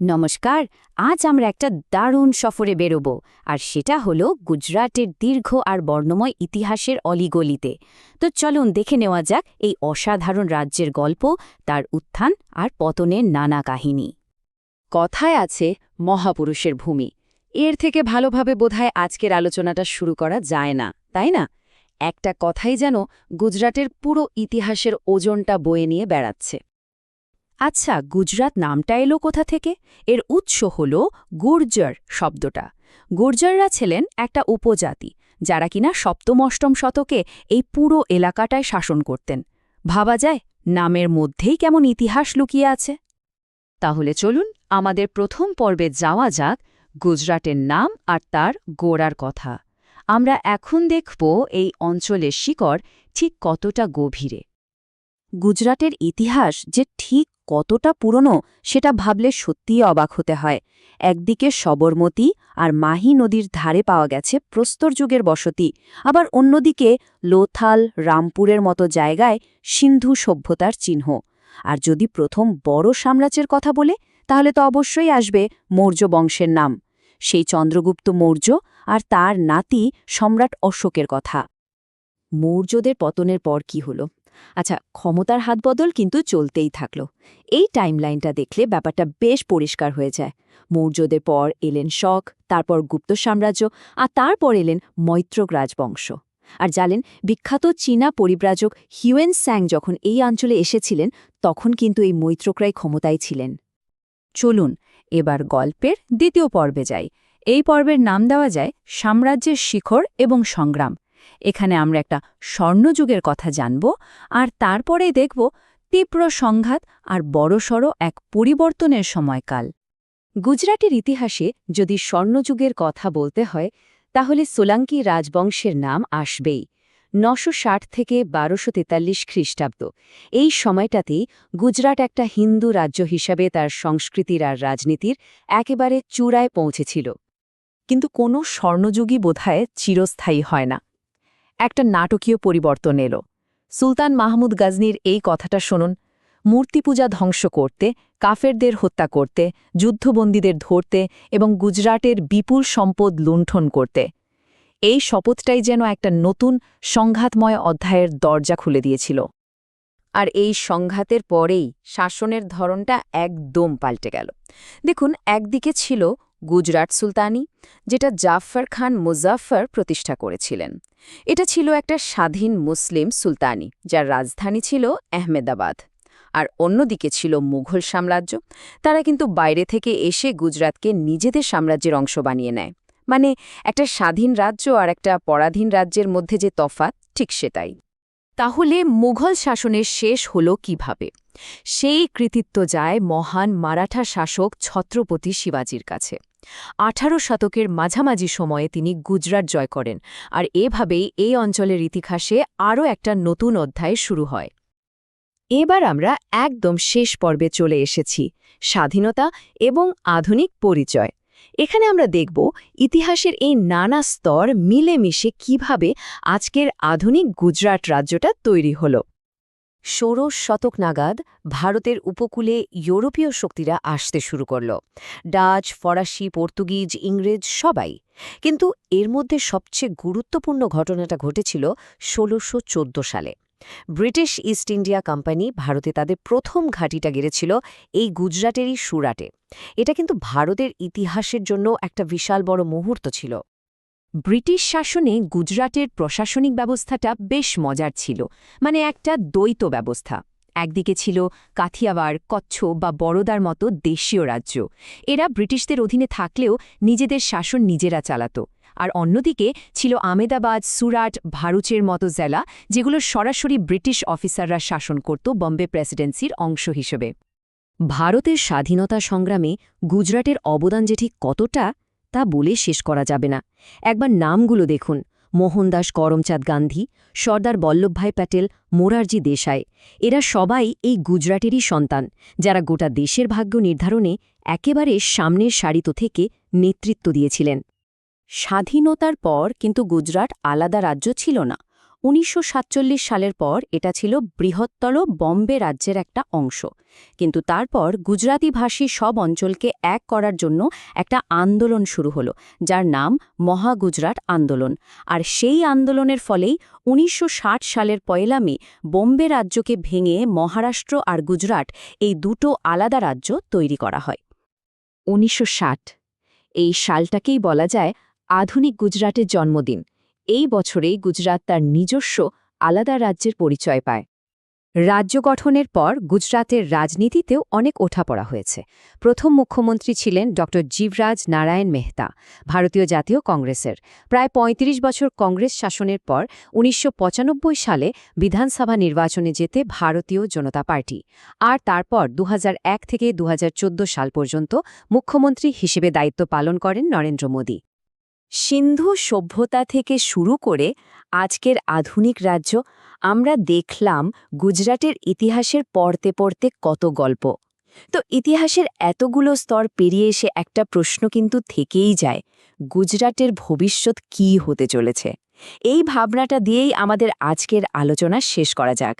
নমস্কার, আজ আমরা একটা দারুণ সফরে বেরোব, আর সেটা হলো গুজরাটের দীর্ঘ আর বর্ণময় ইতিহাসের অলিগলিতে। তো চলুন দেখে নেওয়া যাক এই অসাধারণ রাজ্যের গল্প, তার উত্থান আর পতনের নানা কাহিনী। কথায় আছে, মহাপুরুষের ভূমি। এর থেকে ভালোভাবে বোধহয় আজকের আলোচনাটা শুরু করা যায় না, তাই না? একটা কথাই যেন গুজরাটের পুরো ইতিহাসের ওজনটা বয়ে নিয়ে বেড়াচ্ছে। আচ্ছা গুজরাট নামটা এলো কোথা থেকে? এর উৎস হল গুর্জর শব্দটা। গুর্জররা ছিলেন একটা উপজাতি, যারা কিনা সপ্তম অষ্টম শতকে এই পুরো এলাকাটায় শাসন করতেন। ভাবা যায়, নামের মধ্যেই কেমন ইতিহাস লুকিয়ে আছে। তাহলে চলুন আমাদের প্রথম পর্বে যাওয়া যাক গুজরাটের নাম আর তার গোড়ার কথা। আমরা এখন দেখব এই অঞ্চলের শিকড় ঠিক কতটা গভীরে। গুজরাটের ইতিহাস যে ঠিক কতটা পুরনো সেটা ভাবলে সত্যিই অবাক হতে হয়। একদিকে সবরমতী আর মাহি নদীর ধারে পাওয়া গেছে প্রস্তর যুগের বসতি, আবার অন্যদিকে লোথাল, রামপুরের মতো জায়গায় সিন্ধু সভ্যতার চিহ্ন। আর যদি প্রথম বড় সাম্রাজ্যের কথা বলে, তাহলে তো অবশ্যই আসবে মৌর্য বংশের নাম। সেই চন্দ্রগুপ্ত মৌর্য আর তার নাতি সম্রাট অশোকের কথা। মৌর্যদের পতনের পর কি হলো? আচ্ছা ক্ষমতার হাত বদল কিন্তু চলতেই থাকল। এই টাইমলাইনটা দেখলে ব্যাপারটা বেশ পরিষ্কার হয়ে যায়। মৌর্যদের পর এলেন শক, তারপর গুপ্ত সাম্রাজ্য, আর তারপর এলেন মৈত্রক রাজবংশ। আর জানেন, বিখ্যাত চীনা পরিব্রাজক হিউয়েন স্যাং যখন এই অঞ্চলে এসেছিলেন, তখন কিন্তু এই মৈত্রকরাই ক্ষমতায় ছিলেন। চলুন, এবার গল্পের দ্বিতীয় পর্বে যাই। এই পর্বের নাম দেওয়া যায় সাম্রাজ্যের শিখর এবং সংগ্রাম। এখানে আমরা একটা স্বর্ণযুগের কথা জানব আর তারপরেই দেখব তীব্র সংঘাত আর বড়সড় এক পরিবর্তনের সময়কাল। গুজরাটের ইতিহাসে যদি স্বর্ণযুগের কথা বলতে হয়, তাহলে সোলাঙ্কি রাজবংশের নাম আসবেই, নশো থেকে বারোশো তেতাল্লিশ খ্রিস্টাব্দ। এই সময়টাতেই গুজরাট একটা হিন্দু রাজ্য হিসাবে তার সংস্কৃতির আর রাজনীতির একেবারে চূড়ায় পৌঁছেছিল। কিন্তু কোনো স্বর্ণযুগই বোধহয় চিরস্থায়ী হয় না। একটা নাটকীয় পরিবর্তন এলো। সুলতান মাহমুদ গাজনির এই কথাটা শুনুন। মূর্তি পূজা ধ্বংস করতে, কাফেরদের হত্যা করতে, যুদ্ধবন্দীদের ধরতে এবং গুজরাটের বিপুল সম্পদ লুণ্ঠন করতে। এই শপথটাই যেন একটা নতুন, সংঘাতময় অধ্যায়ের দরজা খুলে দিয়েছিল। আর এই সংঘাতের পরেই শাসনের ধরনটা একদম পাল্টে গেল। দেখুন, একদিকে ছিল গুজরাট সুলতানি, যেটা জাফর খান মুজাফর প্রতিষ্ঠা করেছিলেন। এটা ছিল একটা স্বাধীন মুসলিম সুলতানি, যার রাজধানী ছিল আহমেদাবাদ। আর অন্যদিকে ছিল মুঘল সাম্রাজ্য। তারা কিন্তু বাইরে থেকে এসে গুজরাটকে নিজেদের সাম্রাজ্যের অংশ বানিয়ে নেয়। মানে একটা স্বাধীন রাজ্য আর একটা পরাধীন রাজ্যের মধ্যে যে তফাত ঠিক সেটাই। তাহলে মুঘল শাসনের শেষ হল কীভাবে? সেই কৃতিত্ব যায় মহান মারাঠা শাসক ছত্রপতি শিবাজির কাছে। আঠারো শতকের মাঝামাঝি সময়ে তিনি গুজরাট জয় করেন, আর এভাবেই এই অঞ্চলের ইতিহাসে আরও একটা নতুন অধ্যায় শুরু হয়। এবার আমরা একদম শেষ পর্বে চলে এসেছি, স্বাধীনতা এবং আধুনিক পরিচয়। এখানে আমরা দেখব ইতিহাসের এই নানা স্তর মিলেমিশে কীভাবে আজকের আধুনিক গুজরাট রাজ্যটা তৈরি হল। ষোড়শ শতক নাগাদ ভারতের উপকূলে ইউরোপীয় শক্তিরা আসতে শুরু করল। ডাচ, ফরাসি, পর্তুগিজ, ইংরেজ সবাই। কিন্তু এর মধ্যে সবচেয়ে গুরুত্বপূর্ণ ঘটনাটা ঘটেছিল ষোলোশো সালে। ব্রিটিশ ইস্ট ইন্ডিয়া কোম্পানি ভারতে তাদের প্রথম ঘাঁটিটা গেড়েছিল এই গুজরাটেরই সুরাটে। এটা কিন্তু ভারতের ইতিহাসের জন্য একটা বিশাল বড় মুহূর্ত ছিল। ব্রিটিশ শাসনে গুজরাটের প্রশাসনিক ব্যবস্থাটা বেশ মজার ছিল মানে একটা দ্বৈত ব্যবস্থা। একদিকে ছিল কাথিয়াওয়াড় কচ্ছ বা বড়োদার মতো দেশীয় রাজ্য। এরা ব্রিটিশদের অধীনে থাকলেও নিজেদের শাসন নিজেরা চালাত। আর অন্যদিকে ছিল আমেদাবাদ, সুরাট, ভারুচের মতো জেলা, যেগুলো সরাসরি ব্রিটিশ অফিসাররা শাসন করত বম্বে প্রেসিডেন্সির অংশ হিসেবে। ভারতের স্বাধীনতা সংগ্রামে গুজরাটের অবদান যে ঠিক কতটা তা বলে শেষ করা যাবে না। একবার নামগুলো দেখুন। মোহনদাস করমচাঁদ গান্ধী, সর্দার বল্লভভাই প্যাটেল, মোরারজি দেশাই। এরা সবাই এই গুজরাটেরই সন্তান, যারা গোটা দেশের ভাগ্য নির্ধারণে একেবারে সামনের সারিত থেকে নেতৃত্ব দিয়েছিলেন। স্বাধীনতার পর কিন্তু গুজরাট আলাদা রাজ্য ছিল না। উনিশশো সাতচল্লিশ সালের পর এটা ছিল বৃহত্তর বম্বে রাজ্যের একটা অংশ। কিন্তু তারপর গুজরাতিভাষী সব অঞ্চলকে এক করার জন্য একটা আন্দোলন শুরু হলো, যার নাম মহা গুজরাট আন্দোলন। আর সেই আন্দোলনের ফলেই উনিশশো ষাট সালের পয়লা মে বোম্বে রাজ্যকে ভেঙে মহারাষ্ট্র আর গুজরাট এই দুটো আলাদা রাজ্য তৈরি করা হয়। উনিশশো ষাট, এই সালটাকেই বলা যায় আধুনিক গুজরাটের জন্মদিন। এই বছরেই গুজরাট তার নিজস্ব, আলাদা রাজ্যের পরিচয় পায়। রাজ্য গঠনের পর গুজরাতের রাজনীতিতেও অনেক ওঠাপড়া হয়েছে। প্রথম মুখ্যমন্ত্রী ছিলেন ড. জীবরাজ নারায়ণ মেহতা, ভারতীয় জাতীয় কংগ্রেসের। প্রায় ৩৫ বছর কংগ্রেস শাসনের পর উনিশশো পঁচানব্বই সালে বিধানসভা নির্বাচনে যেতে ভারতীয় জনতা পার্টি। আর তারপর দু হাজার এক থেকে দু হাজার চোদ্দ সাল পর্যন্ত মুখ্যমন্ত্রী হিসেবে দায়িত্ব পালন করেন নরেন্দ্র মোদী। সিন্ধু সভ্যতা থেকে শুরু করে আজকের আধুনিক রাজ্য, আমরা দেখলাম গুজরাটের ইতিহাসের পড়তে পড়তে কত গল্প। তো ইতিহাসের এতগুলো স্তর পেরিয়ে এসে একটা প্রশ্ন কিন্তু থেকেই যায়, গুজরাটের ভবিষ্যৎ কী হতে চলেছে? এই ভাবনাটা দিয়েই আমাদের আজকের আলোচনা শেষ করা যাক।